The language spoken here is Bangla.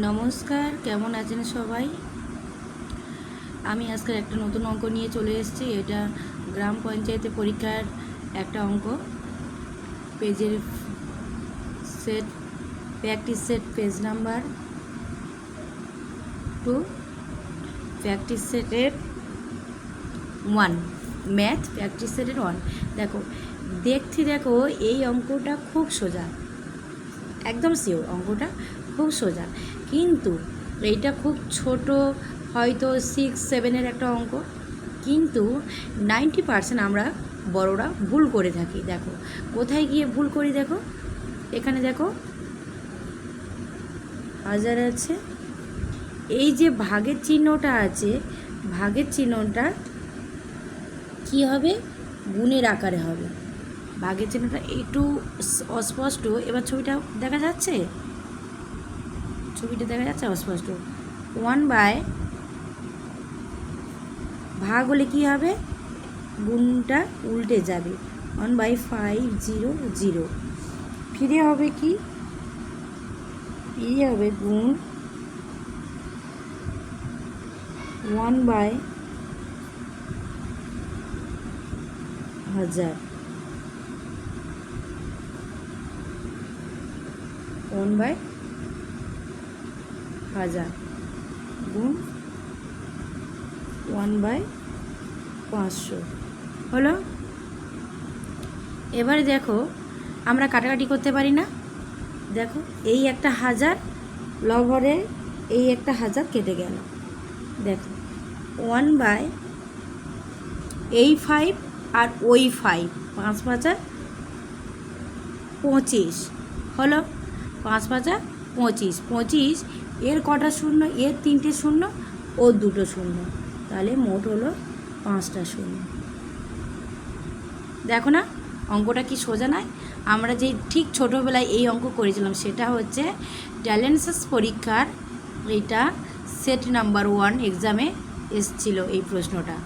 নমস্কার, কেমন আছেন সবাই? আমি আজকে একটা নতুন অঙ্ক নিয়ে চলে এসেছি। এটা গ্রাম পঞ্চায়েতে পরীক্ষার একটা অঙ্ক। পেজের set practice set page number two practice সেটের ওয়ান ম্যাথ প্র্যাকটিস সেটের ওয়ান দেখো, দেখতে দেখো, এই অঙ্কটা খুব সোজা। একদম শিওর অঙ্কটা খুব সোজা। কিন্তু এইটা খুব ছোট, হয়তো সিক্স সেভেনের একটা অঙ্ক। কিন্তু নাইনটি পার্সেন্ট আমরা বড়রা ভুল করে থাকি। দেখো, কোথায় গিয়ে ভুল করি দেখো? এখানে দেখো। হাজার আছে। এই যে ভাগের চিহ্নটা আছে, ভাগের চিহ্নটা কি হবে? গুণের আকারে হবে। ভাগের চিহ্নটা একটু অস্পষ্ট। এবার ছবিটা দেখা যাচ্ছে? ছবিটা দেখা যাচ্ছে অস্পষ্ট। ওয়ান বাই ভাগ হলে কি হবে? গুণটা উল্টে যাবে। One by five zero zero ফিরে হবে কি? ফিরে হবে গুণ ওয়ান বাই হাজার। ওয়ান বাই হাজার। গুণ ওয়ান বাই পাঁচশো। হলো? এবারে দেখো, আমরা কাটাকাটি করতে পারি না। দেখো, এই একটা হাজার লভরে এই একটা হাজার কেটে গেল। দেখো ওয়ান বাই এই ফাইভ আর ওই ফাইভ পাঁচ পাঁচা পঁচিশ। হলো? পাঁচ পাঁচা পঁচিশ। পঁচিশ, এর কটা শূন্য? এর তিনটে শূন্য ও দুটো শূন্য। তাহলে মোট হলো পাঁচটা শূন্য। দেখো না, অঙ্কটা কি সোজা নয়? আমরা যে ঠিক ছোটোবেলায় এই অঙ্ক করেছিলাম, সেটা হচ্ছে ট্যালেন্টস পরীক্ষার এটা সেট নাম্বার ওয়ান এক্সামে এসছিল এই প্রশ্নটা।